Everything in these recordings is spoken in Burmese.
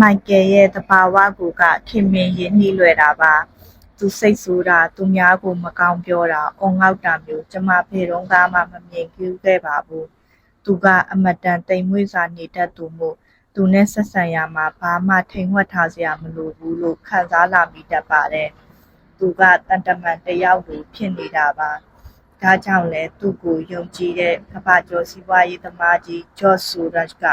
မိုက်ကယ်ရဲ့သဘာဝကိုကခင်မင်ရင်းနှီးလွယ်တာပါသူစိတ်ဆိုးတာသူများကိုမကောင်းပြောတာအုံငေါက်တာမျိုးကျမဖေတုံးသားမှမမြင်ဘူးခဲ့ပါဘူးသူကအမတန်တိမ်မွေ့စွာနေတတ်သူမို့သူနဲ့ဆက်ဆံရမှာဘာမှထိန်ဝှက်ထားစရာမလိုဘူးလို့ခံစားလာမိတတ်ပါတယ်သူကတန်တမန်တစ်ယောက်လိုဖြစ်နေတာပါဒါကြောင့်လဲသူ့ကိုယုံကြည်တဲ့ကမ္ဘာကျော်စီးပွားရေးသမားကြီးဂျော့ဆိုရတ်က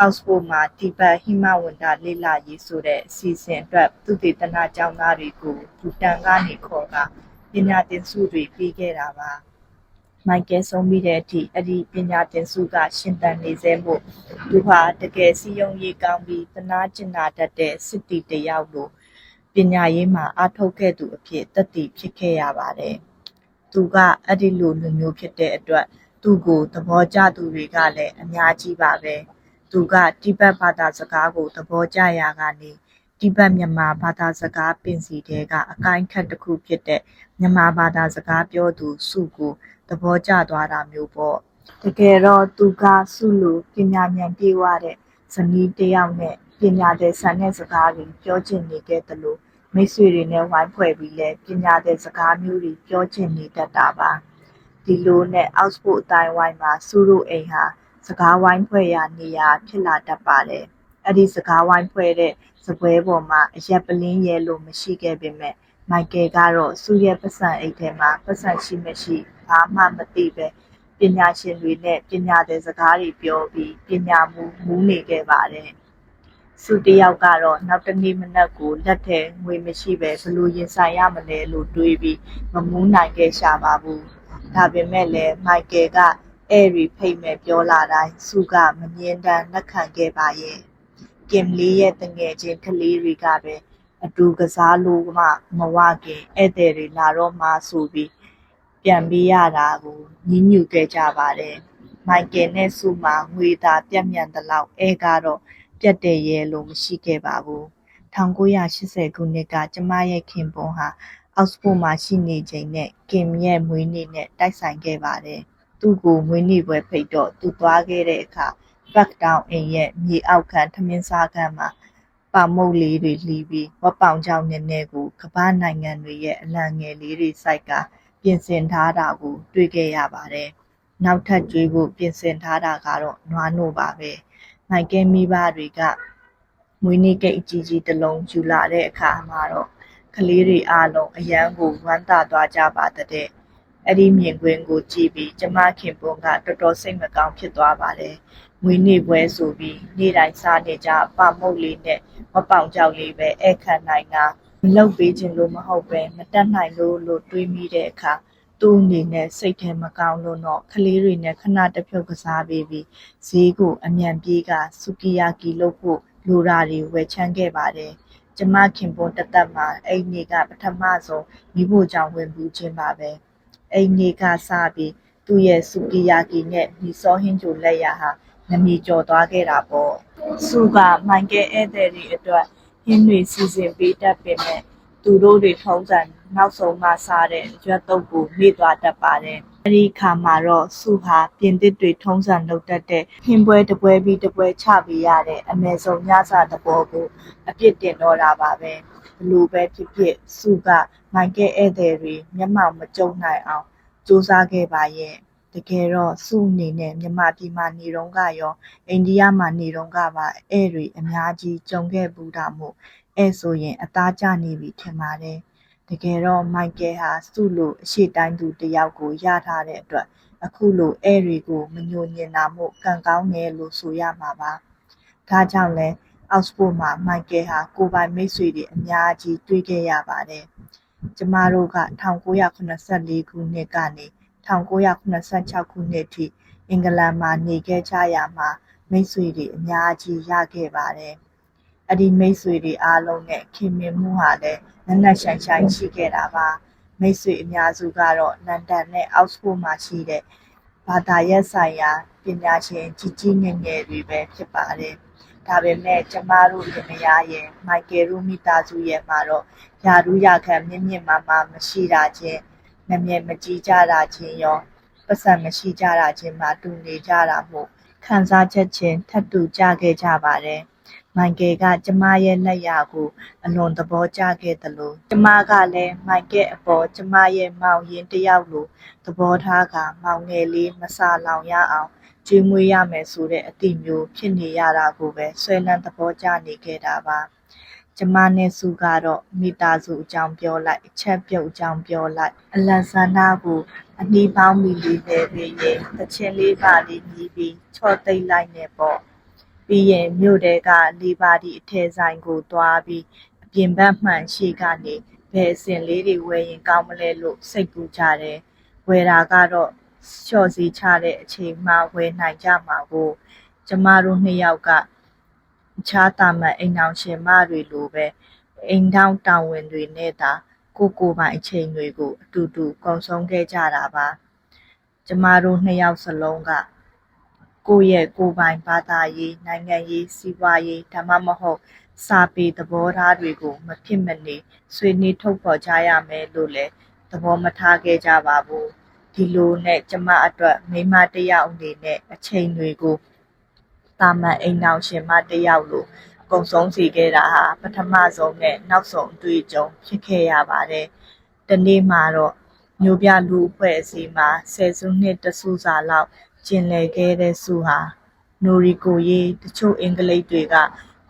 အောက်စဖို့မှာတိဘက်ဟိမဝန္တာလေ့လာရေးဆိုတဲ့အစီအစဉ်အတွက်သူတေသနာကျောင်းသားတွေကိုဘူတန်ကနေခေါ်ကပညာသင်ဆုတွေပေးခဲ့တာပါမိုက်ကယ်ဆုံးပြီးတဲ့အထိအဲ့ဒီပညာသင်ဆုကရှင်သန်နေစေမှုသူဟာတကယ်စီယုံရေးကောင်းပြီးသနာကျင်နာတတ်တဲ့စစ်တီတစ်ယောက်လိုပညာရေးမှာအားထုတ်ခဲ့သူအဖြစ်တတ်တည်ဖြစ်ခဲ့ရပါတယ်သူကအဲ့ဒီလိုလူမျိုးဖြစ်တဲ့အတွက်သူ့ကိုသဘောကျသူတွေကလည်းအများကြီးပါပဲ သူကတိဘက်ဘာသာစကားကိုသဘောကျရာကနေတိဘက်မြန်မာဘာသာစကားပင်စီတဲကအကိုင်းခတ်တစ်ခုဖြစ်တဲ့မြန်မာဘာသာစကားပြောသူစုကိုသဘောကျသွားတာမျိုးပေါ့တကယ်တော့သူကစုလိုပညာဉာဏ်ပြေဝတဲ့ဇနီးတစ်ယောက်နဲ့ပညာတဲ့ဆန်တဲ့စကားတွေပြောချင်နေခဲ့တယ်လို့မိတ်ဆွေတွေနဲ့ဝိုင်းဖွဲ့ပြီးလဲပညာတဲ့စကားမျိုးတွေပြောချင်နေတတ်တာပါဒီလိုနဲ့အောက်စဖို့အတိုင်းဝိုင်းမှာစူရိုအိမ်ဟာ စကားဝိုင်းဖွဲ့ရာနေရာဖြစ်လာတတ်ပါတယ်။အဲ့ဒီစကားဝိုင်းဖွဲ့တဲ့စပွဲပေါ်မှာအရက်ပလင်းရဲလို့မရှိခဲ့ပေမဲ့မိုက်ကယ်ကတော့စူရဲ့ပတ်စံအိတ်ထဲမှာပတ်စံရှိမရှိဘာမှမသိပဲပညာရှင်တွေနဲ့ပညာတဲ့စကားတွေပြောပြီးပညာမူမူးနေခဲ့ပါတယ်။စုတယောက်ကတော့နောက်တစ်နေ့မနက်ကိုလက်ထဲငွေမရှိပဲဘလို့ရင်ဆိုင်ရမလဲလို့တွေးပြီးမမူးနိုင်ခဲ့ရှာပါဘူး။ဒါပေမဲ့လည်းမိုက်ကယ်က အဲ့ရီဖိတ်မဲ့ပြောလာတိုင်းစုကမမြင်တမ်းလက်ခံခဲ့ပါရဲ့။ကင်လီရဲ့တငယ်ချင်းကလေးတွေကပဲအတူကစားလို့မှမဝခင်ဧည့်သည်တွေလာတော့မှဆိုပြီးပြန်ပေးရတာကိုညှဉ်းညူခဲ့ကြပါတယ်။မိုက်ကယ်နဲ့စုမှာငွေသာပြတ်မြန်သလောက်အဲကတော့ပြတ်တဲ့ရဲလို့မရှိခဲ့ပါဘူး1980ခုနှစ်ကကျမရဲ့ခင်ပွန်းဟာအောက်စဖို့မှာရှိနေချိန်နဲ့ကင်ရဲ့မွေးနေ့နဲ့တိုက်ဆိုင်ခဲ့ပါတယ် သူ့ကိုမွေးနေ့ပွဲဖိတ်တော့သူသွားခဲ့တဲ့အခါဘက်တောင်အိမ်ရဲ့မြေအောက်ခံထမင်းစားခန်းမှာပါမုတ်လေးတွေလှီးပြီးဝက်ပောင်ကြောင်နည်းနည်းကိုကမ္ဘာနိုင်ငံတွေရဲ့အလံငယ်လေးတွေစိုက်ကပြင်ဆင်ထားတာကို တွေ့ခဲ့ရပါတယ်နောက်ထပ်ကျွေးဖို့ပြင်ဆင်ထားတာကတော့နွားနို့ပါပဲမိုက်ကယ်မိဘတွေကမွေးနေ့ကိတ်အကြီးကြီးတစ်လုံးယူလာတဲ့အခါမှာတော့ကလေးတွေအားလုံးအယမ်းကိုဝမ်းသာသွားကြပါတဲ့ အဲ့ဒီမြင်ကွင်းကိုကြည့်ပြီးကျမခင်ပွန်းကတော်တော်စိတ်မကောင်းဖြစ်သွားပါတယ်မွေးနေ့ပွဲဆိုပြီးနေ့တိုင်းစားနေကြပါမုတ်လေးနဲ့မပေါင်ကြောက်လေးပဲအဲ့ခံနိုင်ကမလောက်ပေးခြင်းလို့မဟုတ်ပဲမတက်နိုင်လို့လို့တွေးမိတဲ့အခါသူ့အနေနဲ့စိတ်ထဲမကောင်းလို့တော့ကလေးတွေနဲ့ခဏတစ်ဖြုတ်ကစားပေးပြီးဈေးကိုအမြန်ပြေးကစူကီယာကီလုပ်ဖို့လိုတာတွေဝယ်ချမ်းခဲ့ပါတယ်။ကျမခင်ပွန်းတသက်မှာအဲ့ဒီနေ့ကပထမဆုံးမိဖို့ကြောင့်ဝင်ဘူးခြင်းပါပဲ။ အဲ့ဒီနေ့ကစပြီးသူ့ရဲ့စူကီယာကီနဲ့ဒီစောဟင်းဂျိုလက်ရဟာနမီကျော်သွားခဲ့တာပေါ့။စုကမိုင်ကယ်ဧည့်သည်တွေအတွက်ဟင်းတွေစီစဉ်ပေးတတ်ပေမဲ့သူတို့တွေထုံးစံနောက်ဆုံးမှစားတဲ့ရွက်တုပ်ကိုမေ့သွားတတ်ပါတယ်။အဲဒီခါမှာတော့စုဟာပြင်သစ်တွေထုံးစံလုပ်တတ်တဲ့ဟင်းပွဲတစ်ပွဲပြီးတစ်ပွဲချပေးရတဲ့အမေဆုံးညစာတဘောကိုအပြစ်တင်တော့တာပါပဲ။ဘလို့ပဲဖြစ်ဖြစ်စုက မိုက်ကယ်ဧည့်သည်တွေမျက်မှောက်မကျုံနိုင်အောင်စူးစမ်းခဲ့ပါရဲ့။တကယ်တော့စုအနေနဲ့မြန်မာပြည်မှာနေတော့ကရောအိန္ဒိယမှာနေတော့ကပါဧည့်တွေအများကြီးကြုံခဲ့ဘူးတာမို့အဲဆိုရင်အသားကျနေပြီထင်ပါတယ်။တကယ်တော့မိုက်ကယ်ဟာစုလိုအရှိတိုင်းသူတစ်ယောက်ကိုရထားတဲ့အတွက်အခုလိုဧည့်တွေကိုမညှို့ညင်တာမို့ကံကောင်းတယ်လို့ဆိုရမှာပါ။ဒါကြောင့်လဲအောက်စဖို့မှာမိုက်ကယ်ဟာကိုယ်ပိုင်မိတ်ဆွေတွေအများကြီးတွေ့ခဲ့ရပါတယ်။ ကျမတို့က1984ခုနှစ်ကနေ1986ခုနှစ်ထိအင်္ဂလန်မှာနေခဲ့ကြရမှာမိတ်ဆွေတွေအများကြီးရခဲ့ပါတယ်။အဲ့ဒီမိတ်ဆွေတွေအားလုံးနဲ့ခင်မင်မှုဟာလည်းနက်နက်ရှိုင်းရှိုင်းရှိခဲ့တာပါ။မိတ်ဆွေအများစုကတော့လန်ဒန်နဲ့အောက်စဖို့မှာရှိတဲ့ဘာသာရပ်ဆိုင်ရာပညာရှင်ကြီးကြီးငယ်ငယ်တွေပဲဖြစ်ပါတယ်။ ဒါပေမဲ့ကျမတို့လင်မယားရဲ့မိုက်ကယ်တို့မိသားစုရဲ့မှာတော့ယာထူးယာခံမြင့်မြင့်မားမားမရှိတာချင်းနာမည်မကြီးကြတာချင်းရောပတ်စံမရှိကြတာချင်းမှတူနေကြတာမို့ခံစားချက်ချင်းထပ်တူကြခဲ့ကြပါတယ်မိုက်ကယ်ကကျမရဲ့လက်ရာကိုအလွန်သဘောကျခဲ့သလိုကျမကလည်းမိုက်ကယ်အပေါ်ကျမရဲ့မောင်ရင်တစ်ယောက်လိုသဘောထားကမောင်ငယ်လေးမဆာလောင်ရအောင် ကျွေးမွေးရမယ်ဆိုတဲ့အသည့်မျိုးဖြစ်နေရတာကိုပဲဆွဲလန်းသဘောကျနေခဲ့တာပါကျမနဲ့စုကတော့မိသားစုအကြောင်းပြောလိုက်အချက်ပြုတ်အကြောင်းပြောလိုက်အလက်ဇန္ဒာကိုအနီးပေါင်းမီလေးနဲ့ပဲရဲ့တချင်လေးပါလေးညီးပြီးချော့သိမ့်လိုက်နေပေါ့ပြီးရင်မြို့တဲကလီပါတီအထယ်ဆိုင်ကိုသွားပြီးအပြင်ဘက်မှန်ရှိကနေဘယ်အစင်လေးတွေဝယ်ရင်ကောင်းမလဲလို့စိတ်ပူကြတယ်ဝယ်တာကတော့ လျှော့စီချတဲ့အချိန်မှဝယ်နိုင်ကြမှာကိုကျမတို့နှစ်ယောက်ကအခြားတာမန်အိမ်အောင်ရှင်မတွေလိုပဲအိမ်ထောင်တာဝန်တွေနဲ့သာကိုကိုယ်ပိုင်အချိန်တွေကိုအတူတူကုန်ဆုံးခဲ့ကြတာပါကျမတို့နှစ်ယောက်စလုံးကကိုယ့်ရဲ့ကိုယ်ပိုင်ဘာသာရေးနိုင်ငံရေးစီးပွားရေးဒါမှမဟုတ်စာပေသဘောထားတွေကိုမဖြစ်မနေဆွေးနွေးထုတ်ဖော်ကြရမယ်လို့လည်းသဘောမထားခဲ့ကြပါဘူး ဒီလိုနဲ့ကျမအတွက်မိန်းမတစ်ယောက်အနေနဲ့အချိန်တွေကိုတာမန်အိမ်အောင်ရှင်မတစ်ယောက်လိုအကုန်ဆုံးစီခဲ့တာဟာပထမဆုံးနဲ့နောက်ဆုံးအတွေ့အကြုံဖြစ်ခဲ့ရပါတယ်။ဒီနေ့မှာတော့မျိုးပြလူအဖွဲ့အစည်းမှာဆယ်စုနှစ်တစုစာလောက်ကျင်လည်ခဲ့တဲ့စုဟာနိုရီကိုရေးတချို့အင်္ဂလိပ်တွေက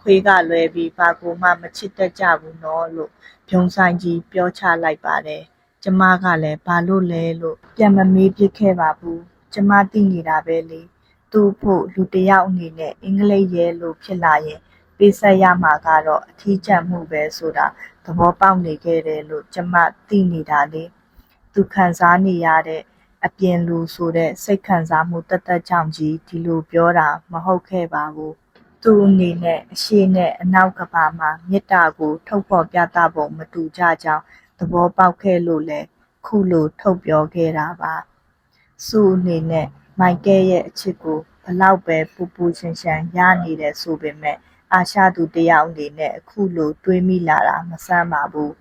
ခွေးကလွဲပြီးဘာကိုမှမချစ်တတ်ကြဘူးနော်လို့ဖြုံဆိုင်ကြီးပြောချလိုက်ပါတယ်။ ကျမကလည်း ဘာလို့လဲလို့ ပြန်မမေးပြစ်ခဲ့ပါဘူး။ကျမသိနေတာပဲလေ။သူ့ဖို့ လူတစ်ယောက်အနေနဲ့ အင်္ဂလိပ်ရဲလိုဖြစ်လာရင် ပေးဆက်ရမှာကတော့ အထီးကျန်မှုပဲဆိုတာ သဘောပေါက်နေခဲ့တယ်လို့ ကျမ သိနေတာလေ သူခံစားနေရတဲ့ အပြင်လူဆိုတဲ့ စိတ်ခံစားမှုတသက်ကြောင့်ကြီးဒီလိုပြောတာ မဟုတ်ခဲ့ပါဘူး သူအနေနဲ့ အရှိနဲ့ အနောက်ကဘာမှာ မေတ္တာကို ထုတ်ဖော်ပြသပုံ မတူကြကြောင်း သဘောပေါက်ခဲ့လို့လဲခုလိုထုတ်ပြောခဲ့တာပါ စုအနေနဲ့ မိုက်ကယ်ရဲ့အချစ်ကိုဘလောက်ပဲ ပူပူရှင်ရှင်ရနေတယ်ဆိုပေမဲ့အာရှသူတစ်ယောက်အနေနဲ့အခုလိုတွေးမိလာတာ မဆန်းပါဘူး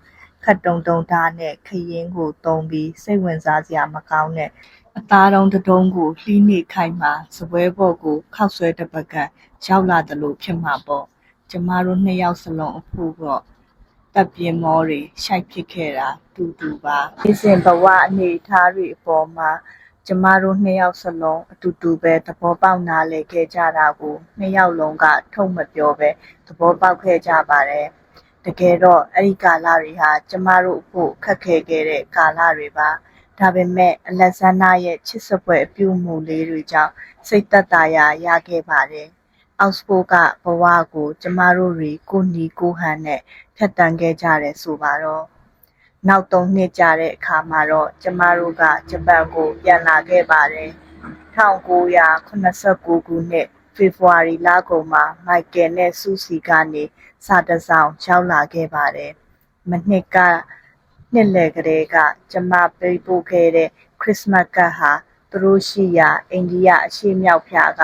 ခတ်တုံတုံသားနဲ့ ခရင်ကိုတုံးပြီး စိတ်ဝင်စားစရာမကောင်းတဲ့ အသားတုံးတစ်တုံးကို လှီးနေခိုင်းမှစပွဲပေါ်ကို ခောက်ဆွဲတစ်ပတ်ကရောက်လာတယ်လို့ဖြစ်မှာပေါ့ ကျမတို့နှစ်ယောက်စလုံးအဖို့တော့ တပ်ပြင်းမောတွေရှိုက်ဖြစ်ခဲ့တာတူတူပါဒီစဉ်ဘဝအနေအထားတွေအပေါ်မှာကျမတို့နှစ်ယောက်စလုံးအတူတူပဲသဘောပေါက်နားလည်ခဲ့ကြတာကိုနှစ်ယောက်လုံးကထုံမပြောပဲသဘောပေါက်ခဲ့ကြပါတယ်တကယ်တော့အဲ့ဒီကာလတွေဟာကျမတို့အဖို့ခက်ခဲခဲ့တဲ့ကာလတွေပါဒါပေမဲ့အလက်ဇန္ဒာရဲ့ချစ်စပွဲအပြုမှုလေးတွေကြောင့်စိတ်သက်သာရာရခဲ့ပါတယ် အောက်စဖို့ကဘဝကို ကျမတို့တွေကိုနီကိုဟန်နဲ့ဖြတ်တန်းခဲ့ကြတယ်ဆိုပါတော့နောက်သုံးနှစ်ကြာတဲ့အခါမှာတော့ကျမတို့ကဂျပန်ကို ပြန်လာခဲ့ပါတယ်1989ခုနှစ်ဖေဖော်ဝါရီလကုန်မှာမိုက်ကယ်နဲ့ဆူစီကနေစာတစ်စောင်ရောက်လာခဲ့ပါတယ်မနှစ်ကနှစ်လယ်ကလေးကကျမပေးပို့ခဲ့တဲ့ခရစ်စမတ်ကတ်ဟာသူတို့ရှိရာအိန္ဒိယအရှေ့မြောက်ဖြာက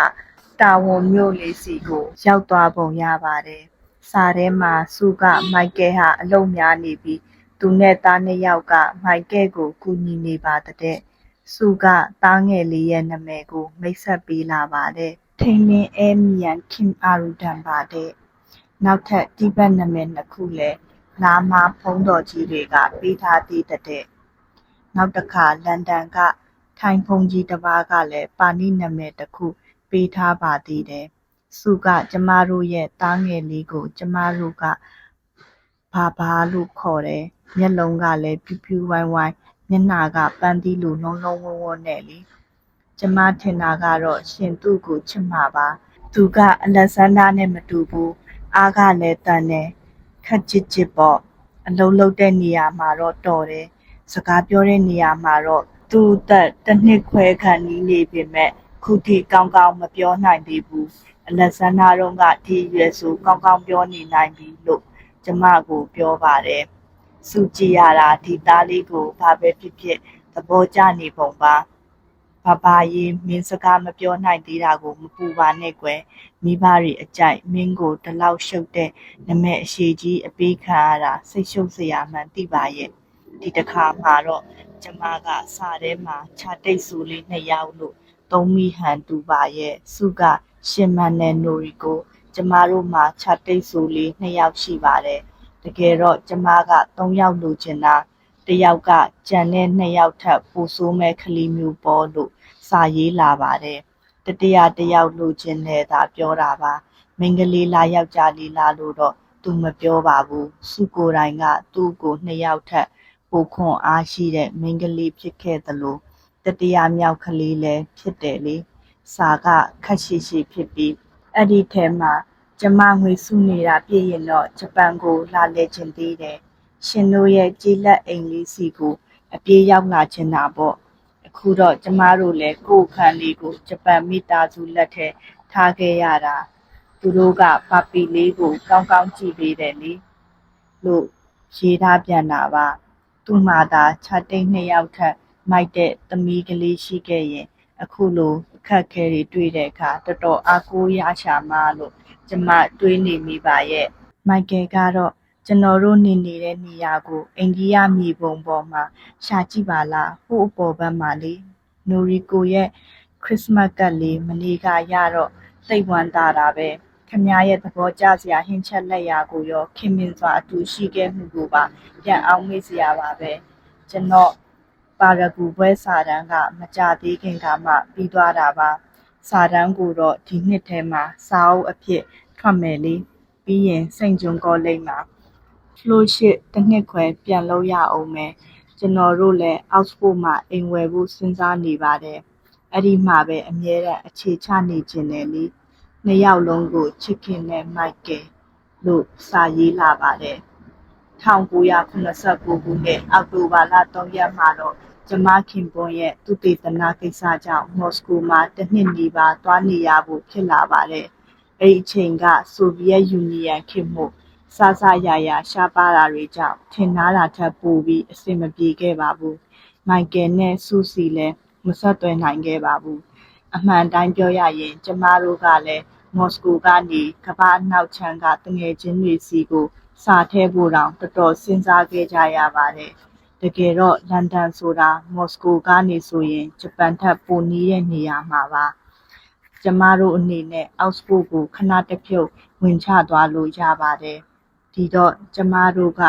တာဝန်မြို့လေးစီကို ရောက်သွားပုံရပါတယ်။စာထဲမှာ စုက မိုက်ကယ်ဟာ အလုံများနေပြီး သူနဲ့ သားနှစ်ယောက်က မိုက်ကယ်ကို ကူညီနေပါတဲ့။စုက သားငယ်လေးရဲ့နာမည်ကို မိတ်ဆက်ပေးလာပါတယ်။ထိန်မင်းအဲ မီယန် ခင်အာရူဒန်ပါတဲ့။နောက်ထပ် တိဘက်နာမည်နှစ်ခုလည်းနာမဖုံးတော်ကြီးတွေက ပေးထားသေးတဲ့။နောက်တစ်ခါ လန်ဒန်က ထိုင်းဘုန်းကြီးတစ်ပါးကလည်း ပါဠိနာမည်တစ်ခု ပေးထားပါသေးတယ်။စုက ကျမတို့ရဲ့ သားငယ်လေးကို ကျမတို့က ဘာဘာလို့ ခေါ်တယ်။မျက်လုံးကလည်းဖြူဖြူဝိုင်းဝိုင်း မျက်နှာက ပန်းသီးလို လုံးလုံးဝန်းဝန်းနဲ့လေ။ကျမထင်တာကတော့ ရှင်သူ့ကို ချစ်မှာပါ။သူက အလက်ဇန္ဒာနဲ့ မတူဘူး။အားကလည်း သန်တယ်။ခပ်ကြစ်ကြစ်ပေါ့။အလုပ်လုပ်တဲ့နေရာမှာတော့ တော်တယ်။စကားပြောတဲ့နေရာမှာတော့ သူ့အသက် တစ်နှစ်ခွဲခန့်နီးနေပေမဲ့ ခုထိကောင်းကောင်းမပြောနိုင်သေးဘူး။အလက်ဇန္ဒာတုန်းကဒီအရွယ်ဆိုကောင်းကောင်းပြောနေနိုင်ပြီလို့ကျမကိုပြောပါတယ်။စုကြည့်ရတာဒီသားလေးကိုဘာပဲဖြစ်ဖြစ်သဘောကျနေပုံပါ။ဘာဘာရေးမင်းစကားမပြောနိုင်သေးတာကိုမပူပါနဲ့ကွယ်မိဘတွေအကြိုက်မင်းကိုဒီလောက်ရှုပ်တဲ့နမည်အရှိကြီးအပေးခံရတာစိတ်ရှုပ်စရာမှန်သိပါရဲ့ဒီတစ်ခါမှာတော့ကျမကစာထဲမှာခြာတိတ်ဆူလေးနှစ်ယောက်လို့ သုံးမိဟန်တူပါရဲ့စုကရှင်မန်နဲ့နိုရီကို ကျမတို့မှာခြာတိတ်ဆိုလေးနှစ်ယောက်ရှိပါတယ်တကယ်တော့ကျမက၃ယောက်လိုချင်တာတစ်ယောက်ကကြံတဲ့နှစ်ယောက်ထပ်ပိုဆိုးမဲ့ကလေးမျိုးပေါ့လို့စာရေးလာပါတယ်တတိယတစ်ယောက်လိုချင်တယ်သာပြောတာပါမိန်းကလေးလားယောက်ျားလေးလားလို့တော့သူမပြောပါဘူးစုကိုယ်တိုင်ကသူ့ကိုနှစ်ယောက်ထပ်ပိုခွန်အားရှိတဲ့မိန်းကလေးဖြစ်ခဲ့သလို တတိယမြောက်ကလေးလည်းဖြစ်တယ်လေစာကခက်ရှိရှိဖြစ်ပြီးအဲ့ဒီထဲမှာကျမငွေစုနေတာပြည့်ရင်တော့ဂျပန်ကိုလာလေချင်သေးတယ်ရှင်တို့ရဲ့ကြည်လက်အိမ်လေးစီကိုအပြေးရောက်လာချင်တာပေါ့အခုတော့ကျမတို့လည်းကိုယ်ခန်းလေးကိုဂျပန်မိသားစုလက်ထဲထားခဲ့ရတာသူတို့ကပပီလေးကိုကောင်းကောင်းကြည့်ပေးတယ်လေလို့ရေးထားပြန်တာပါသူ့မှာသာခြာတိတ်နှစ်ယောက်ထက် မိုက်တဲ့သမီးကလေးရှိခဲ့ရင် အခုလိုအခက်အခဲတွေတွေ့တဲ့အခါတော်တော်အားကိုးရရှာမှလို့ကျမတွေးနေမိပါရဲ့မိုက်ကယ်ကတော့ကျွန်တော်တို့နေနေတဲ့နေရာကိုအိန္ဒိယမြေပုံပေါ်မှာရှာကြည့်ပါလားဟိုအပေါ်ဘက်မှာလေနိုရီကိုရဲ့ခရစ်မတ်ကတ်လေးမနေ့ကရတော့သိပ်ဝမ်းသာတာပဲခမရဲ့သဘောကျစရာဟင်းချက်လက်ရာကိုရောခင်မင်စွာအတူရှိခဲ့မှုကိုပါပြန်အောင်မေ့စရာပါပဲကျွန်တော် ပါရဂူဘွဲစာတန်းကမကြသေးခင်ကမှပြီးသွားတာပါစာတန်းကိုတော့ဒီနှစ်ထဲမှာစာအုပ်အဖြစ်ထွက်မယ်လေပြီးရင်စိန်ကျွန်းကောလိပ်မှာဖလိုရှစ်တစ်နှစ်ခွဲပြန်လုပ်ရအောင်မယ်ကျွန်တော်တို့လည်းအောက်စဖို့မှာအိမ်ဝယ်ဖို့စဉ်းစားနေပါတယ်အဲ့ဒီမှာပဲအမြဲတမ်းအခြေချနေခြင်းတယ်လေနှစ်ယောက်လုံးကိုချစ်ခင်နဲ့မိုက်ကယ်လို့စာရေးလာပါတယ်1989ခုနှစ်အောက်တိုဘာလ3ရက်မှာတော့ ကျမခင်ပွန်းရဲ့သူတေသနာကိစ္စကြောင့်မော်စကိုမှာတစ်နှစ်နီးပါးသွားနေရဖို့ဖြစ်လာပါတယ်။အဲဒီအချိန်ကဆိုဗီယက်ယူနီယံခေတ်မို့စစရရရှားပါတာတွေကြောင့်ထင်ထားတာထက်ပိုပြီးအဆင်မပြေခဲ့ပါဘူး။မိုက်ကယ်နဲ့ဆူစီလည်းမဆက်သွယ်နိုင်ခဲ့ပါဘူး။အမှန်တိုင်းပြောရရင် ကျမတို့ကလည်းမော်စကိုကနေကမ္ဘာ့အနောက်ခြမ်းကသူငယ်ချင်းတွေဆီကိုစာထည့်ဖို့တောင်တော်တော်စဉ်းစားခဲ့ကြရပါတယ်။ တကယ်တော့လန်ဒန်ဆိုတာမော်စကိုကနေဆိုရင်ဂျပန်ထက်ပိုနီးတဲ့နေရာမှာပါ။ကျမတို့အနေနဲ့အောက်စ်ဖို့ကိုခဏတဖြုတ်ဝင်ချသွားလို့ရပါတယ်။ဒီတော့ကျမတို့က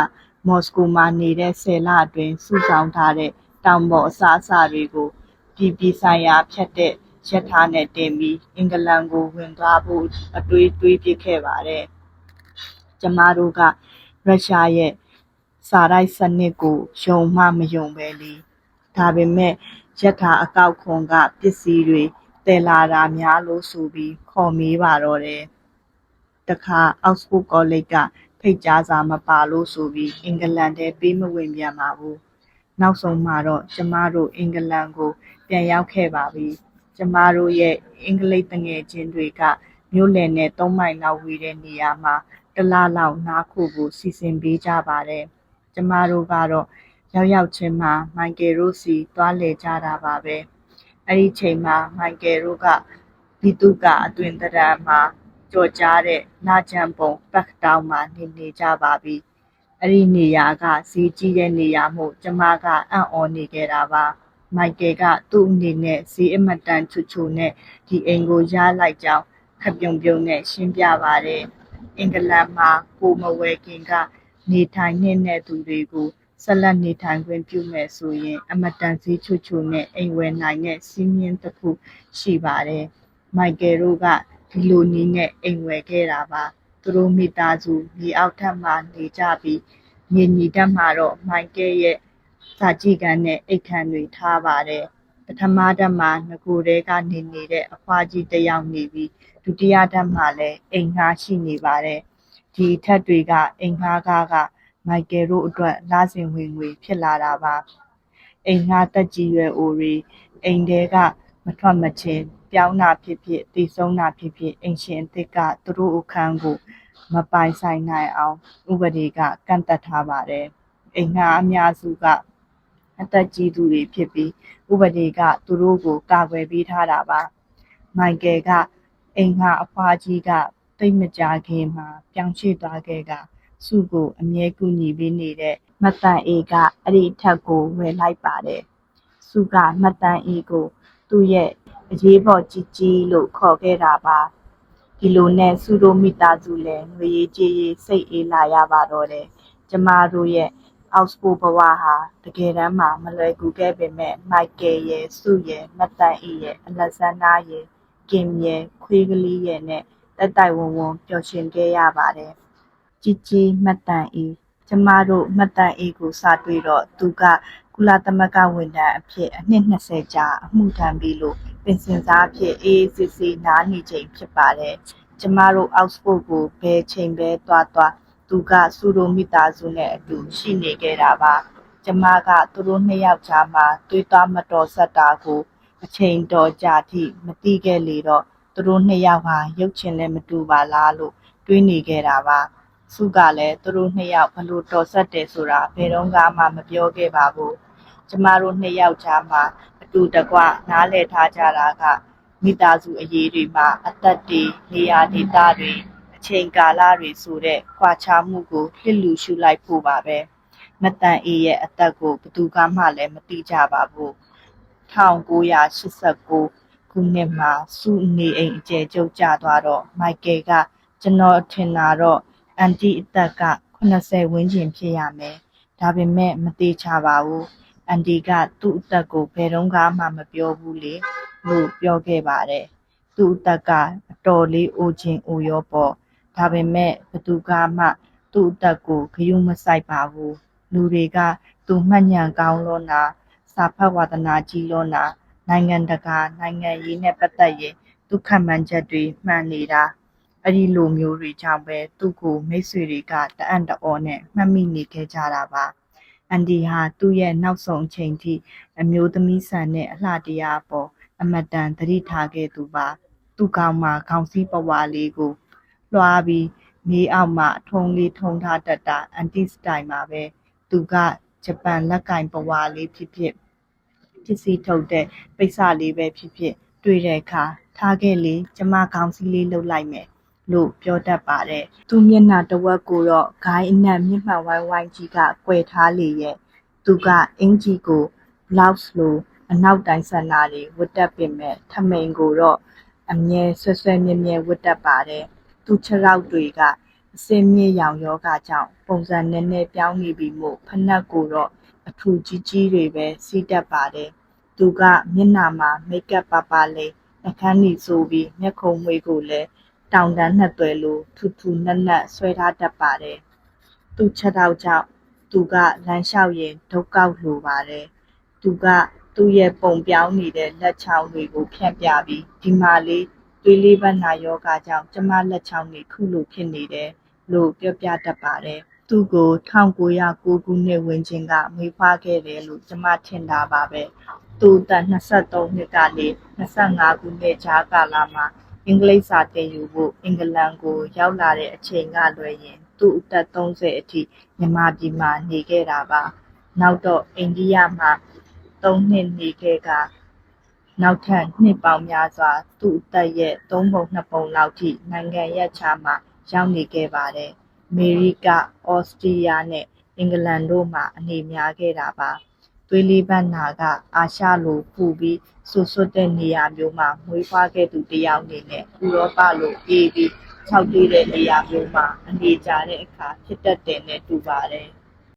မော်စကိုမှာနေတဲ့၁၀လအတွင်းစုဆောင်းထားတဲ့တောင်ပေါ်အစားအစာတွေကိုပြည်ပြည်ဆိုင်ရာဖြတ်တဲ့ရထားနဲ့တင်ပြီးအင်္ဂလန်ကိုဝင်သွားဖို့အတွေးတွေးပစ်ခဲ့ပါတယ်။ကျမတို့ကရုရှားရဲ့ စာတိုက်စနစ်ကိုယုံမှမယုံပဲလေ။ဒါပေမဲ့ရထားအကောက်ခွန်ကပစ္စည်းတွေသယ်လာတာများလို့ဆိုပြီးခေါ်မေးပါတော့တယ်။တခါအောက်စ်ဖို့ကောလိပ်ကဖိတ်ကြားစာမပါလို့ဆိုပြီးအင်္ဂလန်ထဲပေးမဝင်ပြန်ပါဘူး။နောက်ဆုံးမှာတော့ကျမတို့အင်္ဂလန်ကို ပြန်ရောက်ခဲ့ပါပြီ။ကျမတို့ရဲ့အင်္ဂလိပ်သူငယ်ချင်းတွေကမြို့လယ်နဲ့၃မိုင်လောက်ဝေးတဲ့နေရာမှာတစ်လလောက်နားခိုဖို့စီစဉ်ပေးကြပါတယ်။ ကျမတို့ကတော့ရောက်ရောက်ချင်းမှာမိုက်ကယ်တို့ဆီသွားလည်ကြတာပါပဲ။အဲ့ဒီအချိန်မှာမိုက်ကယ်တို့ကဗိသုကာအသွင်သဏ္ဍာန်မှာကျော်ကြားတဲ့လခြမ်းပုံ Parktown မှာနေနေကြပါပြီ။အဲ့ဒီနေရာကဈေးကြီးတဲ့နေရာမို့ကျမကအံ့ဩနေခဲ့တာပါ။မိုက်ကယ်ကသူ့အနေနဲ့ဈေးအင်မတန်ချိုချိုနဲ့ဒီအိမ်ကိုရလိုက်ကြောင်းခပ်ပြုံပြုံနဲ့ရှင်းပြပါတယ်။အင်္ဂလန်မှာကိုယ်မဝယ်ခင်က နေထိုင်နှင့်တဲ့သူတွေကိုဆက်လက်နေထိုင်ခွင့်ပြုမယ်ဆိုရင်အင်မတန်ဈေးချိုချိုနဲ့အိမ်ဝယ်နိုင်တဲ့စည်းမျဉ်းတစ်ခုရှိပါတယ်။မိုက်ကယ်တို့ကဒီလိုနည်းနဲ့အိမ်ဝယ်ခဲ့တာပါ။သူတို့မိသားစုမြေအောက်ထပ်မှာနေကြပြီးမြေညီထပ်မှာတော့မိုက်ကယ်ရဲ့ဇာတိကန်နဲ့အိပ်ခန်းတွေထားပါတယ်။ပထမထပ်မှာနဂိုတည်းကနေနေတဲ့အဖွားကြီးတစ်ယောက်နေပြီးဒုတိယထပ်မှာလည်းအိမ်ငှားရှိနေပါတယ်။ ဒီအထပ်တွေက အိမ်ငှားခက မိုက်ကယ်တို့အတွက် လစဉ်ဝင်ငွေ ဖြစ်လာတာပါ။အိမ်ငှားသက်ကြီးရွယ်အိုတွေ အိမ်ထဲက မထွက်မချင်း ပြောင်းတာဖြစ်ဖြစ် သေဆုံးတာဖြစ်ဖြစ် အိမ်ရှင်အသစ်က သူတို့အခန်းကို မပိုင်ဆိုင်နိုင်အောင် ဥပဒေက ကန့်သတ်ထားပါတယ်။အိမ်ငှားအများစုက အသက်ကြီးသူတွေဖြစ်ပြီး ဥပဒေက သူတို့ကို ကာကွယ်ပေးထားတာပါ။မိုက်ကယ်က အိမ်ငှားအဖွားကြီးက သိပ်မကြာခင်မှာပြောင်းရွှေ့သွားခဲ့ကာစုကိုအမြဲကူညီပေးနေတဲ့မသန်အေကအဲ့ဒီအထက်ကိုဝယ်လိုက်ပါတယ်။စုကမသန်အေကို သူ့ရဲ့အရေးပေါ်ကြီးကြီးလို့ခေါ်ခဲ့တာပါ။ဒီလိုနဲ့စုတို့မိသားစုလည်းငွေရေးကြေးရေးစိတ်အေးလာရပါတော့တယ်ကျမတို့ရဲ့အောက်စပိုဘဝဟာတကယ်တမ်းမှာမလွယ်ကူခဲ့ပေမဲ့မိုက်ကယ်ရဲ့စုရဲ့မတ်တန်အီရဲ့အလက်ဆန္ဒာရဲ့ကင်ရဲ့ခွေးကလေးရဲ့နဲ့ တက်တိုက်ဝုံဝုံပျော်ရွှင်ခဲ့ရပါတယ်ជីជីမတ်တန်အီကျမတို့မတ်တန်အီကိုစတွေ့တော့သူကကုလသမဂ္ဂဝန်ထမ်းအဖြစ်အနှစ်20ကြာအမှုထမ်းပြီးလို့ပင်စင်စားအဖြစ်အေးအေးဆေးဆေးနားနေချိန်ဖြစ်ပါတယ်ကျမတို့အောက်စဖို့ကိုဘယ်ချိန်ပဲသွားသွားသူကစုတို့မိသားစုနဲ့အတူရှိနေခဲ့တာပါကျမကသူတို့နှစ်ယောက်ကြားမှာတွေးသွားမတော်ဆက်တာကိုအချိန်တော်ကြာထိမတိခဲ့လေတော့ သူတို့နှစ်ယောက်ဟာရုပ်ချင်လည်းမတူပါလားလို့တွေးနေခဲ့တာပါစုကလည်းသူတို့နှစ်ယောက်ဘလို့တော်ဆက်တယ်ဆိုတာဘယ်တော့မှမပြောခဲ့ပါဘူးကျမတို့နှစ်ယောက်ကြားမှာအတူတကွနားလည်ထားကြတာကမိသားစုအရေးတွေမှာအသက်တွေနေရာဒေသတွေအချိန်ကာလတွေဆိုတဲ့ခွာခြားမှုကိုလစ်လူရှုလိုက်ဖို့ပါပဲမတန်အေးရဲ့အသက်ကိုဘယ်သူကမှလည်းမသိကြပါဘူး1989 ခုနှစ်မှာစုနေအိမ်အကျယ်ကျုပ်ကျသွားတော့မိုက်ကယ်ကကျွန်တော်ထင်တာတော့အန်တီအသက်က80ဝန်းကျင်ဖြစ်ရမယ်ဒါပေမဲ့မသေးချပါဘူးအန်တီကသူ့အသက်ကိုဘယ်တော့မှမပြောဘူးလေလို့ပြောခဲ့ပါတယ်။သူ့အသက်ကအတော်လေးအိုခြင်းအိုရောပေါ့။ဒါပေမဲ့ဘသူကမှသူ့အသက်ကိုဂရုမစိုက်ပါဘူး။လူတွေကသူမှတ်ညံကောင်းလို့နာစာဖတ်ဝါသနာကြီးလို့နာ နိုင်ငံတကာနိုင်ငံရေးနဲ့ပတ်သက်ရင်သူခံမှန်းချက်တွေမှန်နေတာအဲ့ဒီလိုမျိုးတွေကြောင့်ပဲသူ့ကိုမိတ်ဆွေတွေကတအံ့တအောနဲ့မှတ်မိနေခဲ့ကြတာပါ။အန်ဒီဟာသူ့ရဲ့နောက်ဆုံးအချိန်ထိအမျိုးသမီးဆန်တဲ့အလှတရားပေါ်အမတန်သတိထားခဲ့သူပါသူ့ကောင်းမှာခေါင်းစည်းပဝါလေးကိုလွှားပြီးမြေအောက်မှာအထုံးလေးထုံထားတတ်တာအန်တီစတိုင်မှာပဲသူကဂျပန်လက်ကင်ပဝါလေးဖြစ်ဖြစ် ပစ္စည်းထုတ်တဲ့ပိတ်စလေးပဲဖြစ်ဖြစ် တွေ့တဲ့အခါထားခဲ့လေကျမခေါင်းစည်းလေးလှုပ်လိုက်မယ်လို့ပြောတတ်ပါတယ်သူမျက်နှာတစ်ဝက်ကိုတော့ဂိုင်းအနက်မြင့်မှန်ဝိုင်းဝိုင်းကြီးကကွယ်ထားလေရဲ့သူကအင်ကြီးကို blouse လိုအနောက်တိုင်းဆန္ဒတွေဝတ်တတ်ပေမဲ့ထမိန်ကိုတော့အမြဲဆွဲဆွဲမြဲမြဲဝတ်တတ်ပါတယ်သူခြေထောက်တွေကအစင်းမြင့်ရောင်ယောဂကြောင့်ပုံစံနည်းနည်းပြောင်းနေပြီမို့ဖနက်ကိုတော့ အထူကြီးကြီးတွေပဲစီးတတ်ပါတယ်သူကမျက်နှာမှာမိတ်ကပ်ပါပါလေးနှာခမ်းနီဆိုပြီးမျက်ခုံးမွေးကိုလည်းတောင်တန်းနှစ်သွဲလိုထူထူနက်နက်ဆွဲထားတတ်ပါတယ်သူ့ချက်ထောက်ကြောင့်သူကလမ်းလျှောက်ရင်ဒုက္ကောက်လိုပါတယ်သူကသူ့ရဲ့ပုံပြောင်းနေတဲ့လက်ချောင်းတွေကိုဖြန့်ပြပြီးဒီမှာလေးသွေးလေးပတ်နာယောဂကြောင့်ကျမလက်ချောင်းတွေခုလိုဖြစ်နေတယ်လို့ပြောပြတတ်ပါတယ် သူ့ကို1909ခုနှစ်ဝန်းကျင်ကမွေးဖွားခဲ့တယ်လို့ကျမထင်တာပါပဲသူအသက်23နှစ်ကနေ25ခုနှစ်ကြားကာလမှာအင်္ဂလိပ်စာသင်ယူဖို့အင်္ဂလန်ကိုရောက်လာတဲ့အချိန်ကလွယ်ရင်သူ့အသက်30အထိမြန်မာပြည်မှာနေခဲ့တာပါနောက်တော့အိန္ဒိယမှာ3နှစ်နေခဲ့ကနောက်ထပ်နှစ်ပေါင်းများစွာသူ့အသက်ရဲ့3ပုံ2ပုံလောက်ထိနိုင်ငံရပ်ခြားမှာရောက်နေခဲ့ပါတယ်အ မေရိက ဩစတြီးယားနဲ့ အင်္ဂလန်တို့မှာ အနေများခဲ့တာပါ သွေးလေးပတ်နာက အာရှလို ပူပြီးဆူဆွတ်တဲ့နေရာမျိုးမှာ မွေးဖွားခဲ့သူတစ်ယောက်အနေနဲ့ ဥရောပလို အေးပြီး ခြောက်သေးတဲ့နေရာမျိုးမှာ အနေကြတဲ့အခါ ဖြစ်တတ်တယ်နဲ့ တူပါတယ်